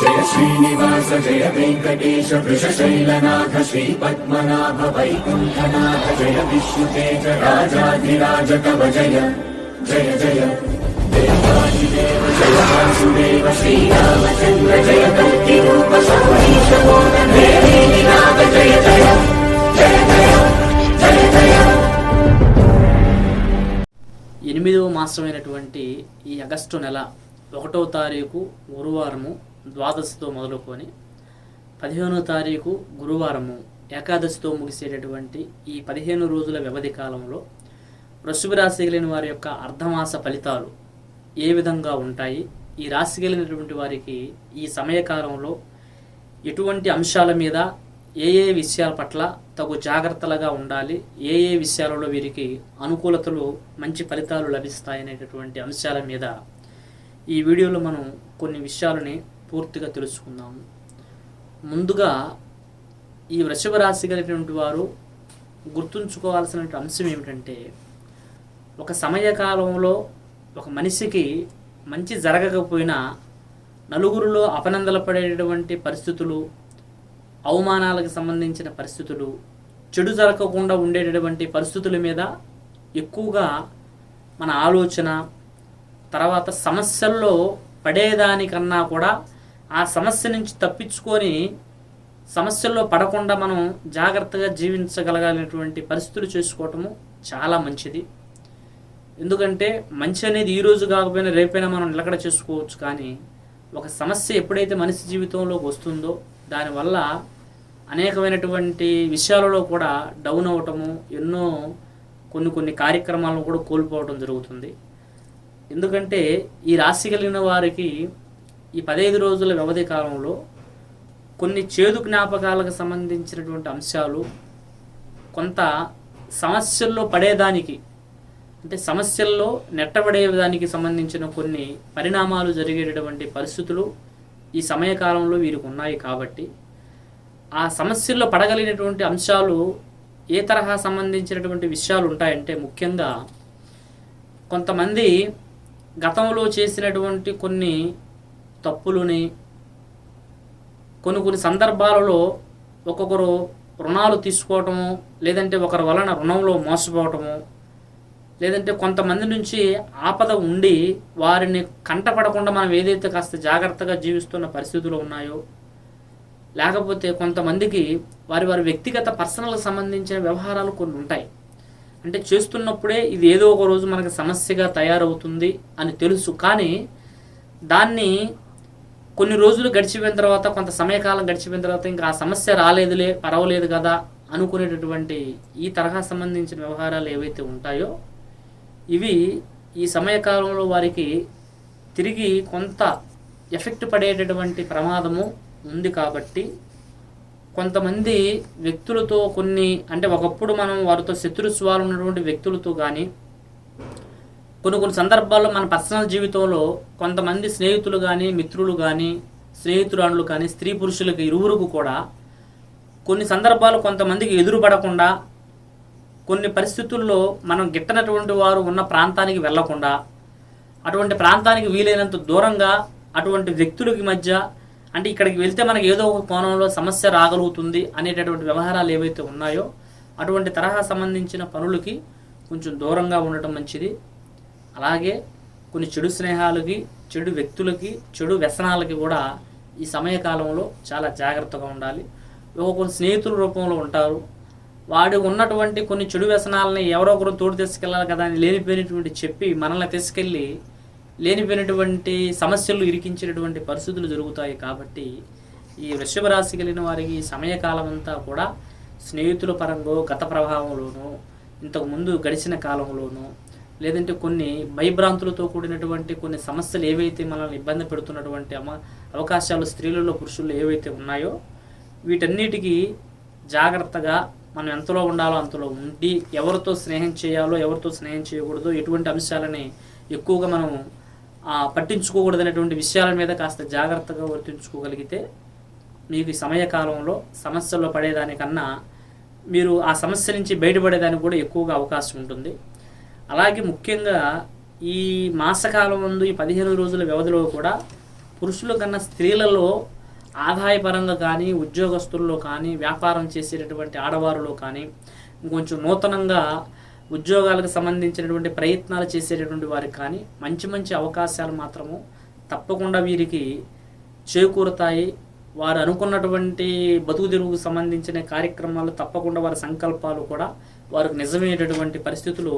జయ శ్రీనివాస జయ వెంకటేశ వృషశైలనాథ శ్రీ పద్మనాభ వైకుంఠనాథ జయ విష్ణుతేజ రాజాధిరాజ కవ జయ జయ జయ. దేవాదిదేవ జయ వాసుదేవ శ్రీరామచంద్ర జయ కల్కి రూప సౌరీశ నాథ జయ జయ జయ జయ జయ జయ. ఎనిమిదవ మాసమైనటువంటి ఈ ఆగస్టు నెల ఒకటో తారీఖు గురువారము ద్వాదశితో మొదలుకొని పదిహేనో తారీఖు గురువారము ఏకాదశితో ముగిసేటటువంటి ఈ పదిహేను రోజుల వ్యవధి కాలంలో వృషభ రాశి కలిగిన వారి యొక్క అర్ధమాస ఫలితాలు ఏ విధంగా ఉంటాయి? ఈ రాశి కలిగినటువంటి వారికి ఈ సమయకాలంలో ఎటువంటి అంశాల మీద ఏ ఏ విషయాల పట్ల తగు జాగ్రత్తలుగా ఉండాలి? ఏ ఏ విషయాలలో వీరికి అనుకూలతలు మంచి ఫలితాలు లభిస్తాయనేటటువంటి అంశాల మీద ఈ వీడియోలో మనం కొన్ని విషయాలని పూర్తిగా తెలుసుకుందాము. ముందుగా ఈ వృషభ రాశి కలిగినటువంటి వారు గుర్తుంచుకోవాల్సిన అంశం ఏమిటంటే ఒక సమయకాలంలో ఒక మనిషికి మంచి జరగకపోయినా నలుగురిలో అపనందల పడేటటువంటి పరిస్థితులు అవమానాలకు సంబంధించిన పరిస్థితులు చెడు జరగకుండా ఉండేటటువంటి పరిస్థితుల మీద ఎక్కువగా మన ఆలోచన తర్వాత సమస్యల్లో పడేదానికన్నా కూడా ఆ సమస్య నుంచి తప్పించుకొని సమస్యల్లో పడకుండా మనం జాగ్రత్తగా జీవించగలగాలనేటువంటి పరిస్థితులు చేసుకోవటము చాలా మంచిది. ఎందుకంటే మంచి అనేది ఈ రోజు కాకపోయినా రేపైనా మనం నిలకడ చేసుకోవచ్చు కానీ ఒక సమస్య ఎప్పుడైతే మనిషి జీవితంలోకి వస్తుందో దానివల్ల అనేకమైనటువంటి విషయాలలో కూడా డౌన్ అవ్వటము ఎన్నో కొన్ని కొన్ని కార్యక్రమాలను కూడా కోల్పోవడం జరుగుతుంది. ఎందుకంటే ఈ రాశి కలిగిన వారికి ఈ పదహైదు రోజుల వ్యవధి కాలంలో కొన్ని చేదు జ్ఞాపకాలకు సంబంధించినటువంటి అంశాలు కొంత సమస్యల్లో పడేదానికి అంటే సమస్యల్లో నెట్టబడేదానికి సంబంధించిన కొన్ని పరిణామాలు జరిగేటటువంటి పరిస్థితులు ఈ సమయకాలంలో వీరికి ఉన్నాయి కాబట్టి ఆ సమస్యల్లో పడగలిగినటువంటి అంశాలు ఏ తరహా సంబంధించినటువంటి విషయాలు ఉంటాయంటే ముఖ్యంగా కొంతమంది గతంలో చేసినటువంటి కొన్ని తప్పులని కొన్ని కొన్ని సందర్భాలలో ఒక్కొక్కరు రుణాలు తీసుకోవటము లేదంటే ఒకరి వలన రుణంలో మోసపోవటము లేదంటే కొంతమంది నుంచి ఆపద ఉండి వారిని కంటపడకుండా మనం ఏదైతే కాస్త జాగ్రత్తగా జీవిస్తున్న పరిస్థితులు ఉన్నాయో లేకపోతే కొంతమందికి వారి వారి వ్యక్తిగత పర్సనల్ సంబంధించిన వ్యవహారాలు కొన్ని ఉంటాయి. అంటే చేస్తున్నప్పుడే ఇది ఏదో ఒక రోజు మనకి సమస్యగా తయారవుతుంది అని తెలుసు. కానీ దాన్ని కొన్ని రోజులు గడిచిపోయిన తర్వాత కొంత సమయకాలం గడిచిపోయిన తర్వాత ఇంకా ఆ సమస్య రాలేదులే పర్వాలేదు కదా అనుకునేటటువంటి ఈ తరహా సంబంధించిన వ్యవహారాలు ఏవైతే ఉంటాయో ఇవి ఈ సమయకాలంలో వారికి తిరిగి కొంత ఎఫెక్ట్ పడేటటువంటి ప్రమాదము ఉంది కాబట్టి కొంతమంది వ్యక్తులతో కొన్ని అంటే ఒకప్పుడు మనం వారితో శత్రుత్వాలు ఉన్నటువంటి వ్యక్తులతో కానీ కొన్ని కొన్ని సందర్భాల్లో మన పర్సనల్ జీవితంలో కొంతమంది స్నేహితులు కానీ మిత్రులు కానీ స్నేహితురాళ్ళు కానీ స్త్రీ పురుషులకు ఇరువురుకు కూడా కొన్ని సందర్భాలు కొంతమందికి ఎదురుపడకుండా కొన్ని పరిస్థితుల్లో మనం గిట్టనటువంటి వారు ఉన్న ప్రాంతానికి వెళ్ళకుండా అటువంటి ప్రాంతానికి వీలైనంత దూరంగా అటువంటి వ్యక్తులకి మధ్య అంటే ఇక్కడికి వెళ్తే మనకి ఏదో ఒక కోణంలో సమస్య రాగలుగుతుంది అనేటటువంటి వ్యవహారాలు ఏవైతే ఉన్నాయో అటువంటి తరహా సంబంధించిన పనులకి కొంచెం దూరంగా ఉండటం మంచిది. అలాగే కొన్ని చెడు స్నేహాలకి చెడు వ్యక్తులకి చెడు వ్యసనాలకి కూడా ఈ సమయకాలంలో చాలా జాగ్రత్తగా ఉండాలి. కొన్ని స్నేహితుల రూపంలో ఉంటారు. వాడు ఉన్నటువంటి కొన్ని చెడు వ్యసనాలని ఎవరో ఒకరు తోడు తీసుకెళ్ళాలి కదా అని లేనిపోయినటువంటి చెప్పి మనల్ని తీసుకెళ్ళి లేనిపోయినటువంటి సమస్యలు ఇరికించినటువంటి పరిస్థితులు జరుగుతాయి కాబట్టి ఈ వృషభ రాశి కలిగిన వారికి ఈ సమయకాలం అంతా కూడా స్నేహితుల పరంగా గత ప్రభావంలోనూ ఇంతకుముందు గడిచిన కాలంలోనూ లేదంటే కొన్ని భయభ్రాంతులతో కూడినటువంటి కొన్ని సమస్యలు ఏవైతే మనల్ని ఇబ్బంది పెడుతున్నటువంటి అమ అవకాశాలు స్త్రీలలో పురుషుల్లో ఏవైతే ఉన్నాయో వీటన్నిటికీ జాగ్రత్తగా మనం ఎంతలో ఉండాలో అంతలో ఉండి ఎవరితో స్నేహం చేయాలో ఎవరితో స్నేహం చేయకూడదో ఎటువంటి అంశాలని ఎక్కువగా మనం పట్టించుకోకూడదనేటువంటి విషయాల మీద కాస్త జాగ్రత్తగా వర్తించుకోగలిగితే మీకు సమయకాలంలో సమస్యల్లో పడేదానికన్నా మీరు ఆ సమస్య నుంచి బయటపడేదానికి కూడా ఎక్కువగా అవకాశం ఉంటుంది. అలాగే ముఖ్యంగా ఈ మాసకాలం ముందు ఈ పదిహేను రోజుల వ్యవధిలో కూడా పురుషుల కన్నా స్త్రీలలో ఆదాయపరంగా కానీ ఉద్యోగస్తుల్లో కానీ వ్యాపారం చేసేటటువంటి ఆడవారిలో కానీ ఇంకొంచెం నూతనంగా ఉద్యోగాలకు సంబంధించినటువంటి ప్రయత్నాలు చేసేటటువంటి వారికి కానీ మంచి మంచి అవకాశాలు మాత్రము తప్పకుండా వీరికి చేకూరుతాయి. వారు అనుకున్నటువంటి బతుకు తెరువుకు సంబంధించిన కార్యక్రమాలు తప్పకుండా వారి సంకల్పాలు కూడా వారికి నిజమైనటువంటి పరిస్థితులు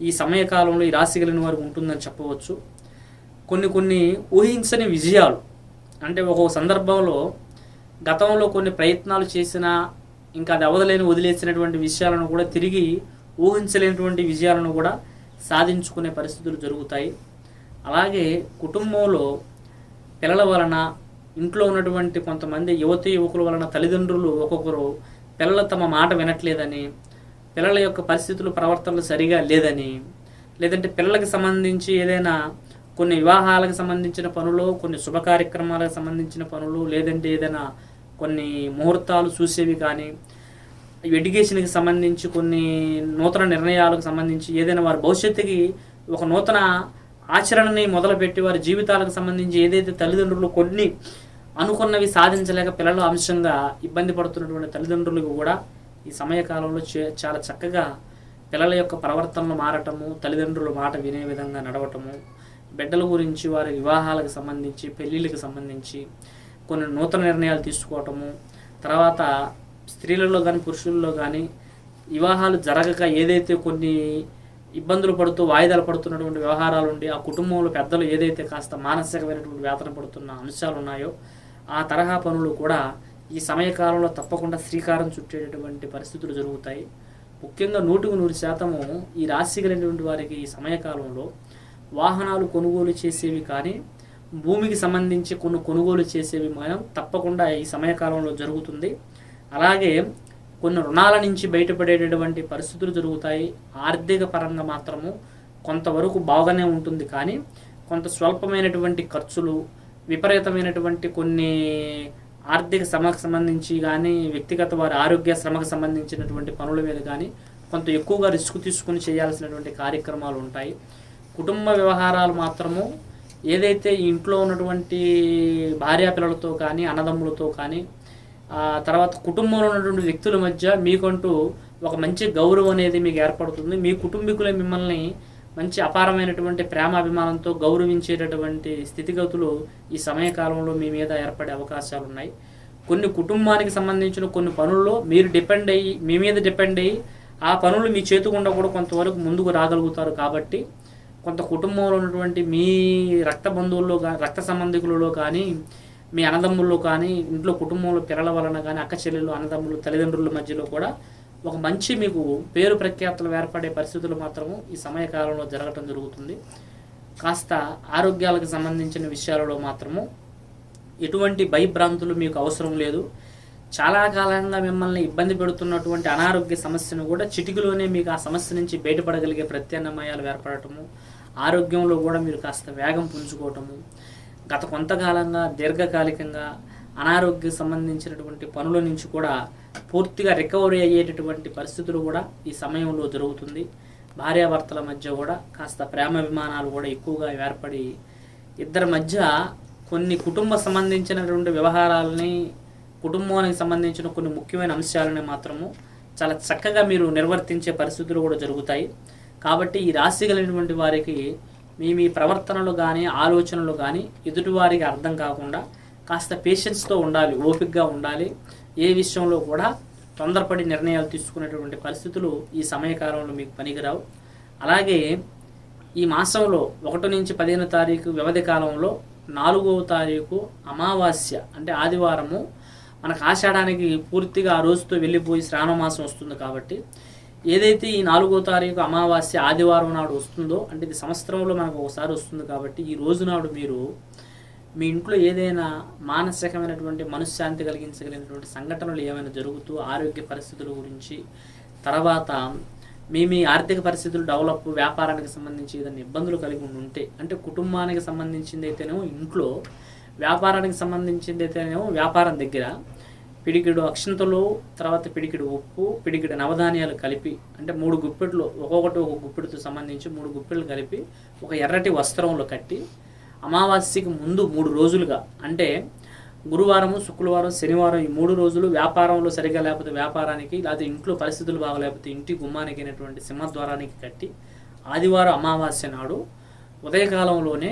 ఈ సమయకాలంలో ఈ రాశి కలిగిన వారికి ఉంటుందని చెప్పవచ్చు. కొన్ని కొన్ని ఊహించని విజయాలు అంటే ఒక్కొక్క సందర్భంలో గతంలో కొన్ని ప్రయత్నాలు చేసినా ఇంకా అది అవదలేని వదిలేసినటువంటి విషయాలను కూడా తిరిగి ఊహించలేనటువంటి విజయాలను కూడా సాధించుకునే పరిస్థితులు జరుగుతాయి. అలాగే కుటుంబంలో పిల్లల వలన ఇంట్లో ఉన్నటువంటి కొంతమంది యువతి యువకుల వలన తల్లిదండ్రులు ఒక్కొక్కరు పిల్లలు తమ మాట వినట్లేదని పిల్లల యొక్క పరిస్థితులు ప్రవర్తనలు సరిగా లేదని లేదంటే పిల్లలకు సంబంధించి ఏదైనా కొన్ని వివాహాలకు సంబంధించిన పనులు కొన్ని శుభ కార్యక్రమాలకు సంబంధించిన పనులు లేదంటే ఏదైనా కొన్ని ముహూర్తాలు చూసేవి కానీ ఎడ్యుకేషన్కి సంబంధించి కొన్ని నూతన నిర్ణయాలకు సంబంధించి ఏదైనా వారి భవిష్యత్తుకి ఒక నూతన ఆచరణని మొదలుపెట్టి వారి జీవితాలకు సంబంధించి ఏదైతే తల్లిదండ్రులు కొన్ని అనుకున్నవి సాధించలేక పిల్లలు అంశంగా ఇబ్బంది పడుతున్నటువంటి తల్లిదండ్రులకు కూడా ఈ సమయకాలంలో చే- చాలా చక్కగా పిల్లల యొక్క ప్రవర్తనలు మారటము తల్లిదండ్రుల మాట వినే విధంగా నడవటము బిడ్డల గురించి వారి వివాహాలకు సంబంధించి పెళ్ళిళ్ళకి సంబంధించి కొన్ని నూతన నిర్ణయాలు తీసుకోవటము తర్వాత స్త్రీలలో కానీ పురుషుల్లో కానీ వివాహాలు జరగక ఏదైతే కొన్ని ఇబ్బందులు పడుతూ వాయిదాలు పడుతున్నటువంటి వ్యవహారాలు ఉండి ఆ కుటుంబంలో పెద్దలు ఏదైతే కాస్త మానసికమైనటువంటి వేతన పడుతున్న అంశాలు ఉన్నాయో ఆ తరహా పనులు కూడా ఈ సమయకాలంలో తప్పకుండా శ్రీకారం చుట్టేటటువంటి పరిస్థితులు జరుగుతాయి. ముఖ్యంగా నూటికి నూరు శాతము ఈ రాశి కలిగినటువంటి వారికి ఈ సమయకాలంలో వాహనాలు కొనుగోలు చేసేవి కానీ భూమికి సంబంధించి కొన్ని కొనుగోలు చేసేవి మనం తప్పకుండా ఈ సమయకాలంలో జరుగుతుంది. అలాగే కొన్ని రుణాల నుంచి బయటపడేటటువంటి పరిస్థితులు జరుగుతాయి. ఆర్థిక పరంగా మాత్రము కొంతవరకు బాగానే ఉంటుంది కానీ కొంత స్వల్పమైనటువంటి ఖర్చులు విపరీతమైనటువంటి కొన్ని ఆర్థిక శ్రమకు సంబంధించి కానీ వ్యక్తిగత వారి ఆరోగ్య శ్రమకు సంబంధించినటువంటి పనుల మీద కానీ కొంత ఎక్కువగా రిస్క్ తీసుకుని చేయాల్సినటువంటి కార్యక్రమాలు ఉంటాయి. కుటుంబ వ్యవహారాలు మాత్రము ఏదైతే ఇంట్లో ఉన్నటువంటి భార్యాపిల్లలతో కానీ అన్నదమ్ములతో కానీ ఆ తర్వాత కుటుంబంలో ఉన్నటువంటి వ్యక్తుల మధ్య మీకంటూ ఒక మంచి గౌరవం అనేది మీకు ఏర్పడుతుంది. మీ కుటుంబీకులే మిమ్మల్ని మంచి అపారమైనటువంటి ప్రేమాభిమానంతో గౌరవించేటటువంటి స్థితిగతులు ఈ సమయకాలంలో మీ మీద ఏర్పడే అవకాశాలు ఉన్నాయి. కొన్ని కుటుంబానికి సంబంధించిన కొన్ని పనుల్లో మీరు డిపెండ్ అయ్యి మీ మీద డిపెండ్ అయ్యి ఆ పనులు మీ చేతుకుండా కూడా కొంతవరకు ముందుకు రాగలుగుతారు కాబట్టి కొంత కుటుంబంలో ఉన్నటువంటి మీ రక్త బంధువుల్లో కానీ రక్త సంబంధికులలో కానీ మీ అన్నదమ్ముల్లో కానీ ఇంట్లో కుటుంబంలో పిల్లల వలన కానీ అక్క చెల్లెలు అన్నదమ్ములు తల్లిదండ్రుల మధ్యలో కూడా ఒక మంచి మీకు పేరు ప్రఖ్యాతులు ఏర్పడే పరిస్థితులు మాత్రము ఈ సమయకాలంలో జరగటం జరుగుతుంది. కాస్త ఆరోగ్యాలకు సంబంధించిన విషయాలలో మాత్రము ఎటువంటి భయభ్రాంతులు మీకు అవసరం లేదు. చాలా కాలంగా మిమ్మల్ని ఇబ్బంది పెడుతున్నటువంటి అనారోగ్య సమస్యను కూడా చిటికలోనే మీకు ఆ సమస్య నుంచి బయటపడగలిగే ప్రత్యామ్నాయాలు ఏర్పడటము ఆరోగ్యంలో కూడా మీరు కాస్త వేగం పుంజుకోవటము గత కొంతకాలంగా దీర్ఘకాలికంగా అనారోగ్య సంబంధించినటువంటి పనుల నుంచి కూడా పూర్తిగా రికవరీ అయ్యేటటువంటి పరిస్థితులు కూడా ఈ సమయంలో జరుగుతుంది. భార్యాభర్తల మధ్య కూడా కాస్త ప్రేమ అభిమానాలు కూడా ఎక్కువగా ఏర్పడి ఇద్దరి మధ్య కొన్ని కుటుంబ సంబంధించినటువంటి వ్యవహారాలని కుటుంబానికి సంబంధించిన కొన్ని ముఖ్యమైన అంశాలని మాత్రము చాలా చక్కగా మీరు నిర్వర్తించే పరిస్థితులు కూడా జరుగుతాయి. కాబట్టి ఈ రాశి కలిగినటువంటి వారికి మీ మీ ప్రవర్తనలు కానీ ఆలోచనలు కానీ ఎదుటివారికి అర్థం కాకుండా కాస్త పేషెన్స్తో ఉండాలి ఓపికగా ఉండాలి. ఏ విషయంలో కూడా తొందరపడి నిర్ణయాలు తీసుకునేటువంటి పరిస్థితులు ఈ సమయకాలంలో మీకు పనికిరావు. అలాగే ఈ మాసంలో ఒకటి నుంచి పదిహేను తారీఖు వ్యవధి కాలంలో నాలుగవ తారీఖు అమావాస్య అంటే ఆదివారము. మనకు ఆషాఢానికి పూర్తిగా ఆ రోజుతో వెళ్ళిపోయి శ్రావణ మాసం వస్తుంది కాబట్టి ఏదైతే ఈ నాలుగో తారీఖు అమావాస్య ఆదివారం నాడు వస్తుందో అంటే ఇది సంవత్సరంలో మనకు ఒకసారి వస్తుంది కాబట్టి ఈ రోజు నాడు మీరు మీ ఇంట్లో ఏదైనా మానసికమైనటువంటి మనశ్శాంతి కలిగించగలిగినటువంటి సంఘటనలు ఏమైనా జరుగుతూ ఆరోగ్య పరిస్థితుల గురించి తర్వాత మీ మీ ఆర్థిక పరిస్థితులు డెవలప్ వ్యాపారానికి సంబంధించి ఏదైనా ఇబ్బందులు కలిగి ఉండి ఉంటే అంటే కుటుంబానికి సంబంధించింది అయితేనేమో ఇంట్లో వ్యాపారానికి సంబంధించింది అయితేనేమో వ్యాపారం దగ్గర పిడికిడు అక్షంతలు తర్వాత పిడికిడు ఉప్పు పిడికిడు నవధాన్యాలు కలిపి అంటే మూడు గుప్పెట్లు ఒక్కొక్కటి ఒక గుప్పెడుతో సంబంధించి మూడు గుప్పెట్లు కలిపి ఒక ఎర్రటి వస్త్రంలో కట్టి అమావాస్యకి ముందు మూడు రోజులుగా. అంటే గురువారము శుక్రవారం శనివారం ఈ మూడు రోజులు వ్యాపారంలో సరిగా లేకపోతే వ్యాపారానికి లేకపోతే ఇంట్లో పరిస్థితులు బాగలేకపోతే ఇంటి గుమ్మానికి అయినటువంటి సింహద్వారానికి కట్టి ఆదివారం అమావాస్య నాడు ఉదయకాలంలోనే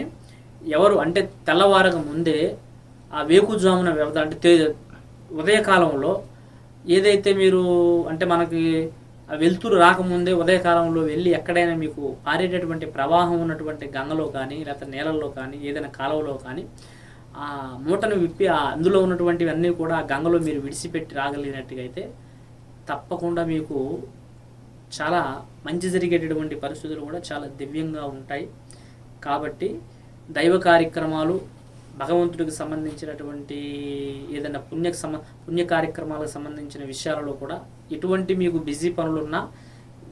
ఎవరు అంటే తెల్లవారక ముందే ఆ వేకుజామున వ్యవధ అంటే ఉదయకాలంలో ఏదైతే మీరు అంటే మనకి వెలుతురు రాకముందే ఉదయకాలంలో వెళ్ళి ఎక్కడైనా మీకు పారేటటువంటి ప్రవాహం ఉన్నటువంటి గంగలో కానీ లేకపోతే నీళ్ళల్లో కానీ ఏదైనా కాలువలో కానీ ఆ మూటను విప్పి ఆ అందులో ఉన్నటువంటివన్నీ కూడా ఆ గంగలో మీరు విడిచిపెట్టి రాగలిగినట్టుగైతే అయితే తప్పకుండా మీకు చాలా మంచి జరిగేటటువంటి పరిస్థితులు కూడా చాలా దివ్యంగా ఉంటాయి. కాబట్టి దైవ కార్యక్రమాలు భగవంతుడికి సంబంధించినటువంటి ఏదైనా పుణ్యకు సమ పుణ్య కార్యక్రమాలకు సంబంధించిన విషయాలలో కూడా ఎటువంటి మీకు బిజీ పనులున్నా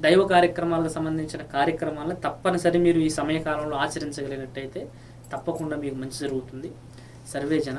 దైవ కార్యక్రమాలకు సంబంధించిన కార్యక్రమాలను తప్పనిసరి మీరు ఈ సమయకాలంలో ఆచరించగలిగినట్టయితే తప్పకుండా మీకు మంచి జరుగుతుంది. సర్వే జన